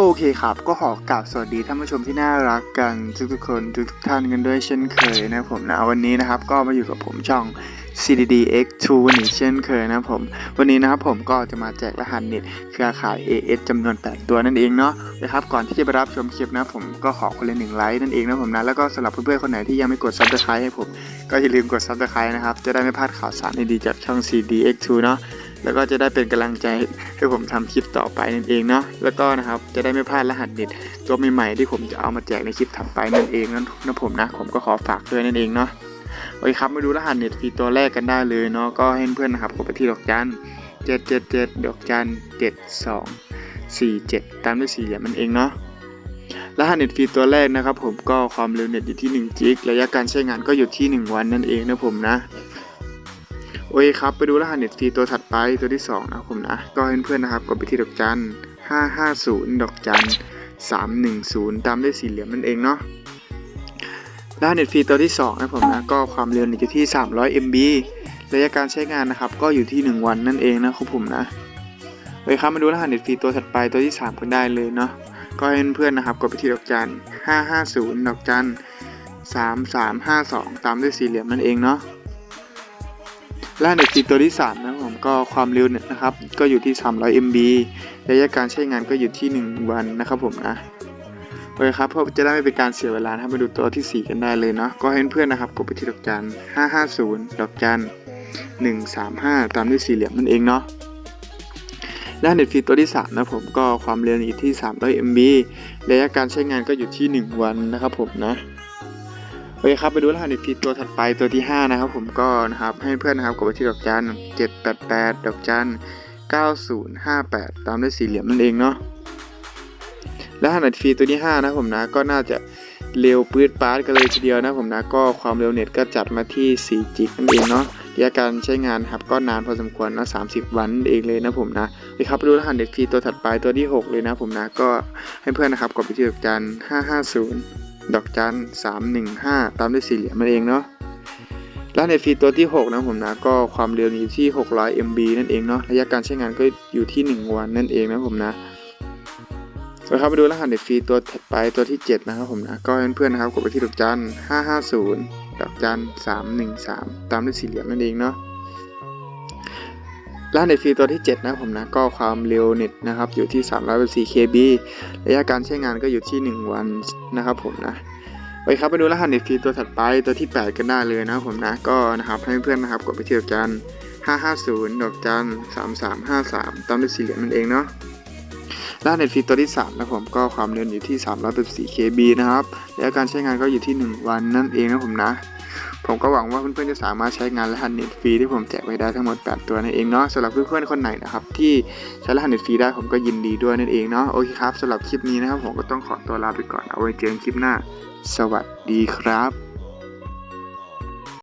โอเคครับ ก็ขอกราบสวัสดีท่านผู้ชมที่น่ารักกันทุกๆคนทุกท่านกันด้วยเช่นเคยนะผมนะวันนี้นะครับก็มาอยู่กับผมช่อง CDD X2 นี่เช่นเคยนะผม วันนี้นะครับผมก็จะมาแจกรหัสเน็ตเครือข่าย AS จำนวน 8 ตัวนั่นเองเนาะนะครับก่อนที่จะไปรับชมคลิปนะผมก็ขอคนละหนึ่งไลค์นั่นเองนะผมนะแล้วก็สำหรับเพื่อนๆคนไหนที่ยังไม่กด Subscribe ให้ผม ก็อย่าลืมกด Subscribe นะครับจะได้ไม่พลาดข่าวสารดีๆจากช่อง CD X2 เนาะ แล้วก็จะได้เป็นกำลังใจให้ผมทำคลิปต่อไปนั่นเองเนาะแล้วก็นะครับจะได้ไม่พลาดรหัสเน็ตตัวใหม่ๆที่ผมจะเอามาแจกในคลิปถัดไปนั่นเองนะนะผมนะ ผมก็ขอฝากด้วยนั่นเองเนาะโอเคครับมาดูรหัสเน็ตฟรีตัวแรกกันได้เลยเนาะก็ให้เพื่อนนะครับกดไปที่ดอกจันเจ็ดเจ็ดเจ็ดดอกจันเจ็ดสองสี่เจ็ดตามด้วยสี่เหลี่ยมมันเองเนาะรหัสเน็ตฟรีตัวแรกนะครับผมก็ความเร็วเน็ตอยู่ที่1จิกระยะการใช้งานก็อยู่ที่ 1 วันนั่นเองนะผมนะ โอเคครับ ไปดูรหัสเน็ตฟรีตัวถัดไปตัวที่ 2 นะผมนะ ก็ให้เพื่อนๆนะครับกดไปที่ดอกจัน 550 ดอกจัน 310 ตามด้วยสี่เหลี่ยมนั่นเองเนาะด้านเน็ตฟรีตัวที่ 2 นะผมนะ ก็ความเร็วอยู่ที่ 300 MB ระยะการใช้งานนะครับ ก็อยู่ที่ 1 วันนั่นเองนะครับผมนะโอเคครับมาดูรหัสเน็ตฟรีตัวถัดไปตัวที่ 3 กันได้เลยเนาะก็ให้เพื่อนๆนะครับกดไปที่ดอกจัน 550 ดอกจัน 3352 ตามด้วยสี่เหลี่ยมนั่นเองเนาะ รหัสเน็ตฟรีตัวที่3นะผมก็ความเร็วเน็ตนะครับ ก็อยู่ที่ 300 MB ระยะการใช้งานก็อยู่ที่ 1 วันนะครับผมนะโอเคครับเพื่อจะได้ไม่เป็นการเสียเวลานะครับมาดูตัวที่ 4 กันได้เลยเนาะก็ให้เพื่อนๆนะครับกดไปที่ดอกจัน 550 ดอกจัน 135 ตามด้วยสี่เหลี่ยมนั่นเองเนาะด้านเน็ตฟรีตัวที่ 3 นะผมก็ความเร็วอยู่ที่ 300 MB ระยะการใช้งานก็อยู่ที่ 1 วันนะครับผมนะ โอเคครับไปดูรหัสเน็ตฟีตัวถัดไปตัวที่ 5 นะครับ ผมก็นะครับให้เพื่อนนะครับกดไปที่ดอกจัน788 ดอกจัน9058 ตามด้วยสี่เหลี่ยมนั่นเองเนาะและหันฟรีตัวที่ 5 นะผมนะก็น่าจะเร็วปื๊ดปาร์ดกันเลยทีเดียวนะผมนะก็ความเร็วเน็ตก็จัดมาที่ 4 จิกนั่นเองเนาะระยะการใช้งานครับก็นานพอสมควรนะ30 วันนั่นเองเลยนะผมนะไปครับไปดูรหัสเน็ตฟรีตัวถัดไปตัวที่ 6 เลยนะผมนะก็ให้เพื่อนนะครับกดไปที่ดอกจัน550 ดอกจัน315ตามด้วยสี่เหลี่ยมนั่นเองเนาะและเน็ตฟรีตัวที่ 6 นะผมนะก็ความเร็วอยู่ที่ 600 MB นั่นเองเนาะระยะการใช้งานก็อยู่ที่ 1 วันนั่นเองนะผมนะสวัสดีครับมาดูรหัสเน็ตฟรีตัวถัดไปตัวที่ 7 นะครับผมนะก็เพื่อนๆนะครับกดไปที่ดอกจัน550ดอกจัน313 ตามด้วยสี่เหลี่ยมนั่นเองเนาะ รหัสเน็ตฟรีตัวที่ 7 นะผมนะ ก็ความเร็วเน็ตนะครับ อยู่ที่ 314 KB ระยะการใช้งานก็อยู่ที่ 1 วันนะครับผมนะไปครับไปดูรหัสเน็ตฟรีตัวถัดไปตัวที่ 8 กันได้เลยนะครับผมนะ ก็นะครับให้เพื่อนนะครับกดไปที่ดอกจัน 550 ดอกจัน 3353 ตามด้วยสี่เหลี่ยมนั่นเองเนาะด้านเน็ตฟรีตัวที่ 3 นะผมก็ความเร็วอยู่ที่384 KB นะครับและการใช้งานก็อยู่ที่ 1 วันนั่นเองนะผมนะ ผมก็หวังว่าเพื่อนๆจะสามารถใช้งานรหัสเน็ตฟรีที่ผมแจกไว้ได้ทั้งหมด 8 ตัวนั่นเองเนาะสำหรับเพื่อนๆคนไหนนะครับที่ใช้รหัสเน็ตฟรีได้ผมก็ยินดีด้วยนั่นเองเนาะโอเคครับสำหรับคลิปนี้นะครับผมก็ต้องขอตัวลาไปก่อนเอาไว้เจอกันคลิปหน้า สวัสดีครับ